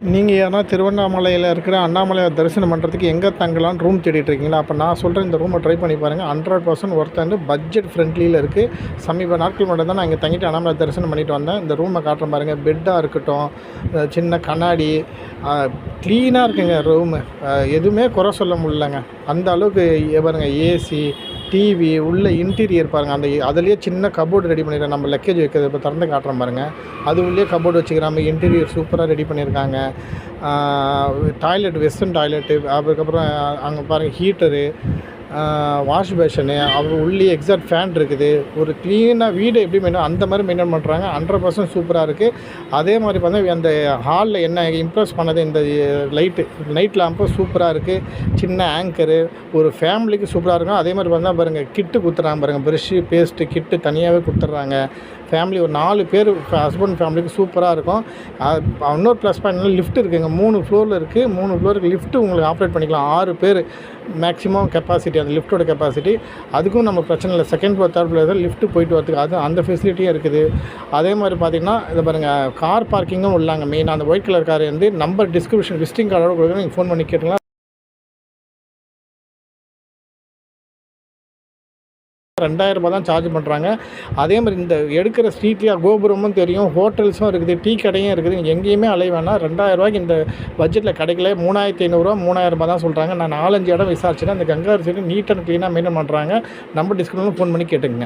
நீங்கள் யாரா திருவண்ணாமலையில் இருக்கிற அண்ணாமலையை தரிசனம் பண்ணுறதுக்கு எங்கே தங்கலான்னு ரூம் தேடிட்டு இருக்கீங்களா அப்போ நான் சொல்கிறேன் இந்த ரூமை ட்ரை பண்ணி பாருங்கள் ஹண்ட்ரட் பர்சன்ட் ஒர்த் பட்ஜெட் ஃப்ரெண்ட்லியில் இருக்குது சமீப நாட்கள் மட்டும் தான் நான் இங்கே தங்கிட்டு அண்ணாமலை தரிசனம் பண்ணிட்டு வந்தேன். இந்த ரூமை காட்டுற பாருங்கள் பெட்டாக இருக்கட்டும் சின்ன கண்ணாடி க்ளீனாக இருக்குங்க ரூமு எதுவுமே குறை சொல்ல முடியலங்க. அந்த அளவுக்கு பாருங்கள் பாருங்க ஏசி டிவி உள்ள இன்டீரியர் பாருங்கள் அந்த அதுலேயே சின்ன கபோர்டு ரெடி பண்ணிடுறேன் நம்ம லக்கேஜ் வைக்கிறது இப்போ திறந்து காட்டுறோம் பாருங்கள் அது உள்ளே கபோர்டு வச்சுக்கிறாமல் இன்டீரியர் சூப்பராக ரெடி பண்ணியிருக்காங்க டாய்லெட் வெஸ்டர்ன் டாய்லெட்டு அதுக்கப்புறம் அங்கே பாருங்கள் ஹீட்டரு வாஷ் பேஷனு அவர் உள்ளே எக்ஸாக்ட் ஃபேன் இருக்குது. ஒரு க்ளீனாக வீடு எப்படி மெயின்டைன் அந்த மாதிரி மெயின்டைன் பண்ணுறாங்க ஹண்ட்ரட் பர்சன்ட் சூப்பராக இருக்குது அதே மாதிரி பார்த்தா அந்த ஹாலில் என்ன இம்ப்ரெஸ் பண்ணது இந்த லைட்டு நைட் லேம்பு சூப்பராக இருக்குது சின்ன ஆங்கரு ஒரு ஃபேமிலிக்கு சூப்பராக இருக்கும். அதே மாதிரி பார்த்தா பாருங்கள் கிட்டு கொடுத்துட்றாங்க பாருங்கள் ப்ரெஷ்ஷு பேஸ்ட்டு கிட்டு தனியாகவே கொடுத்துட்றாங்க ஃபேமிலி ஒரு நாலு பேர் ஹஸ்பண்ட் ஃபேமிலிக்கு சூப்பராக இருக்கும். இன்னொரு ப்ளஸ் பாயிண்ட் லிஃப்ட் இருக்குங்க. மூணு ஃப்ளோரில் இருக்குது மூணு ஃப்ளோருக்கு லிஃப்ட்டு உங்களுக்கு ஆப்ரேட் பண்ணிக்கலாம். ஆறு பேர் மேக்ஸிமம் கெப்பாசிட்டி அந்த லிஃப்ட்டோட கெப்பாசிட்டி அதுக்கும் நம்ம பிரச்சனை இல்லை. செகண்ட் ஃப்ளோர் தேர்ட் ஃப்ளோர் தான் லிஃப்ட்டு போயிட்டு வரதுக்கு. அது அந்த ஃபெசிலிட்டியும் இருக்குது. அதே மாதிரி பார்த்தீங்கன்னா இதை பாருங்கள் கார் பார்க்கிங்கும் உள்ளாங்க. மெயினாக அந்த ஒயிட் கலர் கார் வந்து நம்பர் டிஸ்கிரிப்ஷன் விசிட்டிங் கார்டோட கொடுக்குறேன் நீங்கள் ஃபோன் பண்ணி கேட்டுக்கலாம். ரெண்டாயிரம் ரூபாய் தான் சார்ஜ் பண்ணுறாங்க அதே மாதிரி இந்த எடுக்கிற ஸ்ட்ரீட்லேயே கோபுரமும் தெரியும் ஹோட்டல்ஸும் இருக்குது டீ கடையும் இருக்குது. நீங்கள் எங்கேயுமே அலைய வேணாம். ரெண்டாயிரம் ரூபாய்க்கு இந்த பட்ஜெட்டில் கிடைக்கல. மூணாயிரத்தி ஐநூறுரூவா மூணாயிரம் தான் சொல்கிறாங்க நான் நாலஞ்சு இடம் விசாரிச்சுன்னா அந்த கங்காரி சைடு நீட் அண்ட் க்ளீனாக மெயின்டைன் பண்ணுறாங்க நம்ம டிஸ்கவுண்ட்லாம் ஃபோன் பண்ணி கேட்டுங்க